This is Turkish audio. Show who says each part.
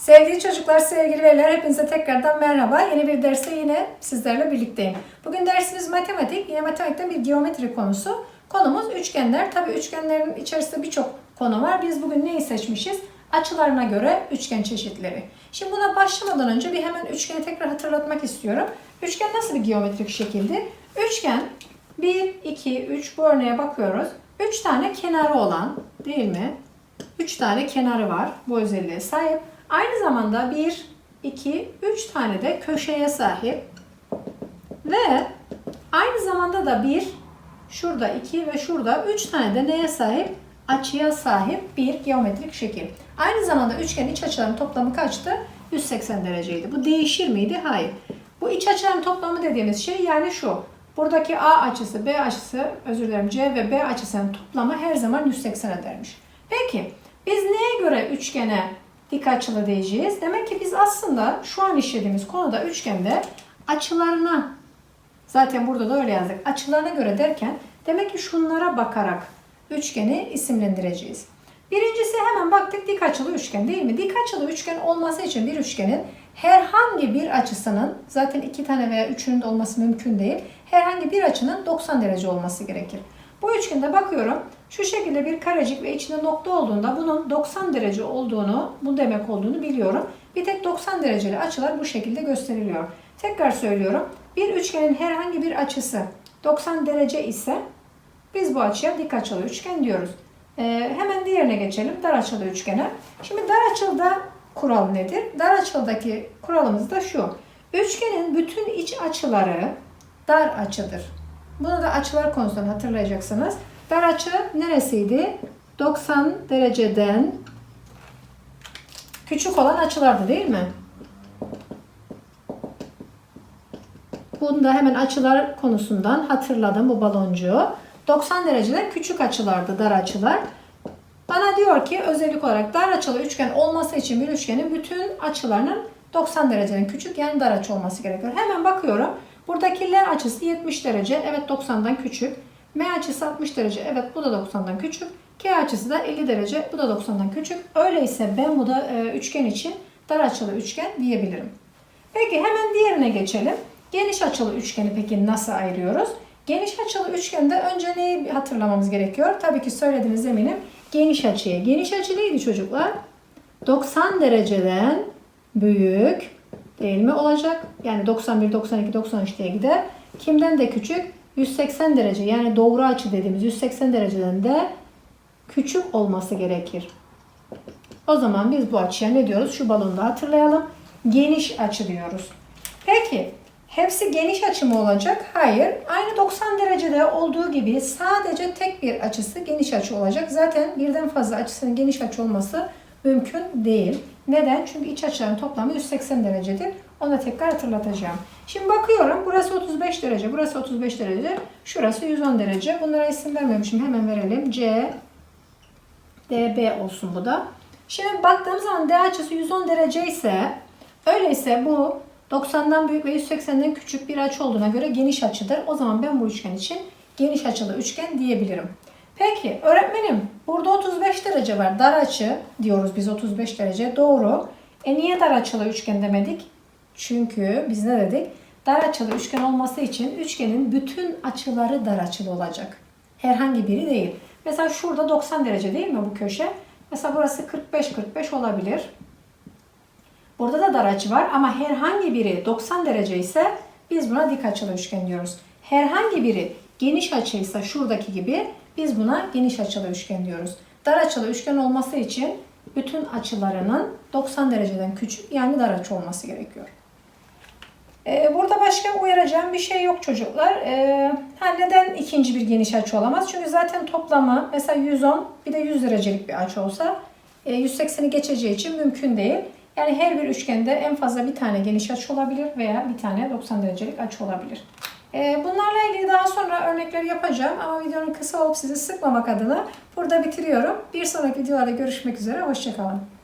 Speaker 1: Sevgili çocuklar, sevgili veliler hepinize tekrardan merhaba. Yeni bir derse yine sizlerle birlikteyim. Bugün dersimiz matematik. Yine matematikten bir geometri konusu. Konumuz üçgenler. Tabii üçgenlerin içerisinde birçok konu var. Biz bugün neyi seçmişiz? Açılarına göre üçgen çeşitleri. Şimdi buna başlamadan önce bir hemen üçgeni tekrar hatırlatmak istiyorum. Üçgen nasıl bir geometrik şekildi? Üçgen 1, 2, 3 bu örneğe bakıyoruz. 3 tane kenarı olan değil mi? 3 tane kenarı var. Bu özelliğe sahip. Aynı zamanda 1, 2, 3 tane de köşeye sahip. Ve aynı zamanda da 1, şurada 2 ve şurada 3 tane de neye sahip? Açıya sahip bir geometrik şekil. Aynı zamanda üçgenin iç açılarının toplamı kaçtı? 180 dereceydi. Bu değişir miydi? Hayır. Bu iç açıların toplamı dediğimiz şey yani şu. Buradaki A açısı, B açısı, özür dilerim C ve B açısının toplamı her zaman 180 edermiş. Peki biz neye göre üçgene dik açılı diyeceğiz? Demek ki biz aslında şu an işlediğimiz konuda üçgende açılarına zaten burada da öyle yazdık. Açılarına göre derken demek ki şunlara bakarak üçgeni isimlendireceğiz. Birincisi hemen baktık dik açılı üçgen değil mi? Dik açılı üçgen olması için bir üçgenin herhangi bir açısının zaten iki tane veya üçünün de olması mümkün değil. Herhangi bir açının 90 derece olması gerekir. Bu üçgende bakıyorum şu şekilde bir karecik ve içinde nokta olduğunda bunun 90 derece olduğunu, bu demek olduğunu biliyorum. Bir tek 90 dereceli açılar bu şekilde gösteriliyor. Tekrar söylüyorum. Bir üçgenin herhangi bir açısı 90 derece ise biz bu açıya dik açılı üçgen diyoruz. Ee, hemen diğerine geçelim. Dar açılı üçgene. Şimdi dar açılıda kural nedir? Dar açıldaki kuralımız da şu. Üçgenin bütün iç açıları dar açıdır. Bunu da açılar konusundan hatırlayacaksınız. Dar açı neresiydi? 90 dereceden küçük olan açılardı değil mi? Bunu da hemen açılar konusundan hatırladım bu baloncuğu. 90 dereceden küçük açılardı dar açılar. Bana diyor ki özellik olarak dar açılı üçgen olması için bir üçgenin bütün açılarının 90 dereceden küçük yani dar açı olması gerekiyor. Hemen bakıyorum. Buradaki L açısı 70 derece. Evet 90'dan küçük. M açısı 60 derece. Evet bu da 90'dan küçük. K açısı da 50 derece. Bu da 90'dan küçük. Öyleyse ben bu da e, üçgen için dar açılı üçgen diyebilirim. Peki hemen diğerine geçelim. Geniş açılı üçgeni peki nasıl ayırıyoruz? Geniş açılı üçgende önce neyi hatırlamamız gerekiyor? Tabii ki söylediğiniz eminim. Geniş açıyı. Geniş açı neydi çocuklar? 90 dereceden büyük değil mi olacak? Yani 91, 92, 93 diye gider. Kimden de küçük? 180 derece yani doğru açı dediğimiz 180 dereceden de küçük olması gerekir. O zaman biz bu açıya ne diyoruz? Şu balonda hatırlayalım. Geniş açı diyoruz. Peki hepsi geniş açı mı olacak? Hayır. Aynı 90 derecede olduğu gibi sadece tek bir açısı geniş açı olacak. Zaten birden fazla açısının geniş açı olması mümkün değil. Neden? Çünkü iç açıların toplamı 180 derecedir. Onu da tekrar hatırlatacağım. Şimdi bakıyorum. Burası 35 derece. Burası 35 derece. Şurası 110 derece. Bunlara isim vermemişim. Hemen verelim. C, DB olsun bu da. Şimdi baktığım zaman D açısı 110 derece ise öyleyse bu 90'dan büyük ve 180'den küçük bir açı olduğuna göre geniş açıdır. O zaman ben bu üçgen için geniş açılı üçgen diyebilirim. Peki öğretmenim burada 35 derece var. Dar açı diyoruz biz 35 derece. Doğru. E niye dar açılı üçgen demedik? Çünkü biz ne dedik? Dar açılı üçgen olması için üçgenin bütün açıları dar açılı olacak. Herhangi biri değil. Mesela şurada 90 derece değil mi bu köşe? Mesela burası 45-45 olabilir. Burada da dar açı var ama herhangi biri 90 derece ise biz buna dik açılı üçgen diyoruz. Herhangi biri geniş açıysa şuradaki gibi biz buna geniş açılı üçgen diyoruz. Dar açılı üçgen olması için bütün açılarının 90 dereceden küçük yani dar açı olması gerekiyor. Ee, burada başka uyaracağım bir şey yok çocuklar. Ee, ha, neden ikinci bir geniş açı olamaz? Çünkü zaten toplamı mesela 110 bir de 100 derecelik bir açı olsa e, 180'i geçeceği için mümkün değil. Yani her bir üçgende en fazla bir tane geniş açı olabilir veya bir tane 90 derecelik açı olabilir. Ee, bunlarla daha sonra örnekleri yapacağım ama videonun kısa olup sizi sıkmamak adına burada bitiriyorum. Bir sonraki videolarda görüşmek üzere. Hoşçakalın.